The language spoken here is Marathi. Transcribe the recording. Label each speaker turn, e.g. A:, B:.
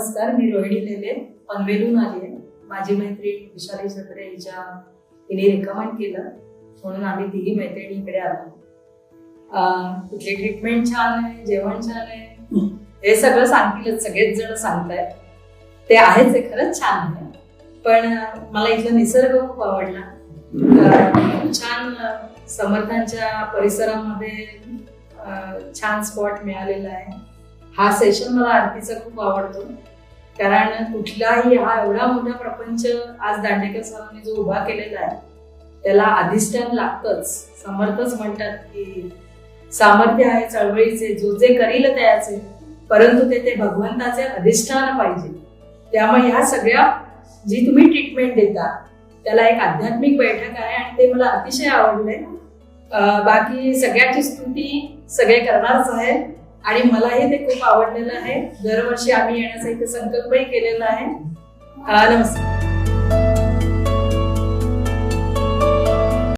A: नमस्कार मी रोहिणी लेले पनवेलून आली आहे. माझी मैत्रीण विशाली छत्रे हिच्या तिने रेकमेंड केलं म्हणून आम्ही तिघी मैत्रिणी इकडे आलो. अं, ट्रीटमेंट छान आहे जेवण छान आहे? हे सगळं सांगतीलच सगळेच जण सांगतायत. ते आहेच आहे खरंच छान आहे. पण मला इथला निसर्ग खूप आवडला. छान समर्थांच्या परिसरामध्ये छान स्पॉट मिळालेला आहे. हा सेशन मला आरतीचा खूप आवडतो. कारण कुठलाही हा एवढा मोठा प्रपंच आज दांडेकर सरांनी जो उभा केलेला आहे त्याला अधिष्ठान लागतच. समर्थच म्हणतात की सामर्थ्य आहे चळवळीचे जो जे करील त्याचे परंतु ते ते भगवंताचे अधिष्ठान पाहिजे. त्यामुळे ह्या सगळ्या जी तुम्ही ट्रीटमेंट देता त्याला एक आध्यात्मिक बैठक आहे आणि ते मला अतिशय आवडलंय. बाकी सगळ्याची स्तुती सगळे करणारच आहे. आणि मलाही ते खूप आवडलेलं आहे. दरवर्षी आम्ही येण्याचा इथे संकल्पही केलेला आहे. नमस्कार.